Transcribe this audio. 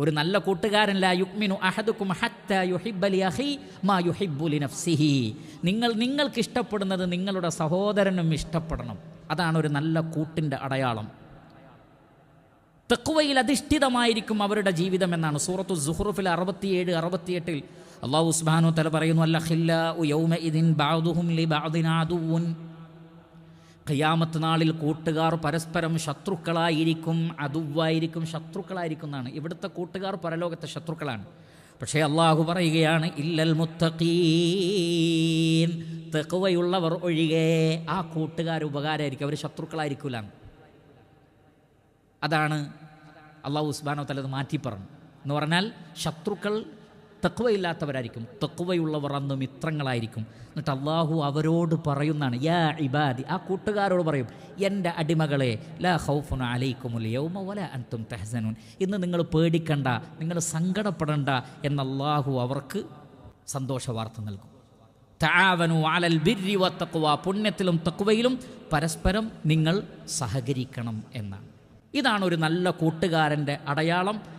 ഒരു നല്ല കൂട്ടുകാരൻ ലാ അഹദുക്കും ഹത്ത യുഹിബ്ബലി അഹി മാ യുഹിബ്ബുലി നഫ്സിഹി. നിങ്ങൾ നിങ്ങൾക്ക് ഇഷ്ടപ്പെടുന്നത് നിങ്ങളുടെ സഹോദരനും ഇഷ്ടപ്പെടണം. അതാണ് ഒരു നല്ല കൂട്ടിന്റെ അടയാളം. തെക്കുവയിൽ അധിഷ്ഠിതമായിരിക്കും അവരുടെ ജീവിതം എന്നാണ് സൂറത്തു സുഹ്റുഫിൽ അറുപത്തിയേഴ് അറുപത്തിയെട്ടിൽ അള്ളാഹു ഉസ്മാനു തല പറയുന്നു അല്ല യൗമ ഇതിൻ ബാദുഹും ലി ഖിയാമത്ത് നാളിൽ കൂട്ടുകാർ പരസ്പരം ശത്രുക്കളായിരിക്കും അതുവായിരിക്കും ശത്രുക്കളായിരിക്കും എന്നാണ് ഇവിടുത്തെ കൂട്ടുകാർ പരലോകത്തെ ശത്രുക്കളാണ്. പക്ഷേ അള്ളാഹു പറയുകയാണ് ഇല്ലൽ മുത്തഖീൻ. തെക്കുവയുള്ളവർ ഒഴികെ ആ കൂട്ടുകാർ ഉപകാരമായിരിക്കും അവർ ശത്രുക്കളായിരിക്കില്ല അതാണ് അള്ളാഹു ഉസ്ബാനോ തലത് മാറ്റി പറഞ്ഞു എന്ന് പറഞ്ഞാൽ ശത്രുക്കൾ തെക്കുവയില്ലാത്തവരായിരിക്കും തക്കുവയുള്ളവർ അന്ന് മിത്രങ്ങളായിരിക്കും. എന്നിട്ട് അള്ളാഹു അവരോട് പറയുന്നതാണ് യാ ഇബാദി. ആ കൂട്ടുകാരോട് പറയും എന്റെ അടിമകളെ ലാ ഹൗഫുൻ അലൈക്കുമുൽ യൗമ വല അൻതും തെഹസനുൻ. ഇന്ന് നിങ്ങൾ പേടിക്കണ്ട നിങ്ങൾ സങ്കടപ്പെടണ്ട എന്ന് അള്ളാഹു അവർക്ക് സന്തോഷ വാർത്ത നൽകും. തആവനു അലൽ ബിരി വത്തഖ്വ പുണ്യത്തിലും തക്വയിലും പരസ്പരം നിങ്ങൾ സഹകരിക്കണം എന്നാണ്. ഇതാണ് ഒരു നല്ല കൂട്ടുകാരന്റെ അടയാളം.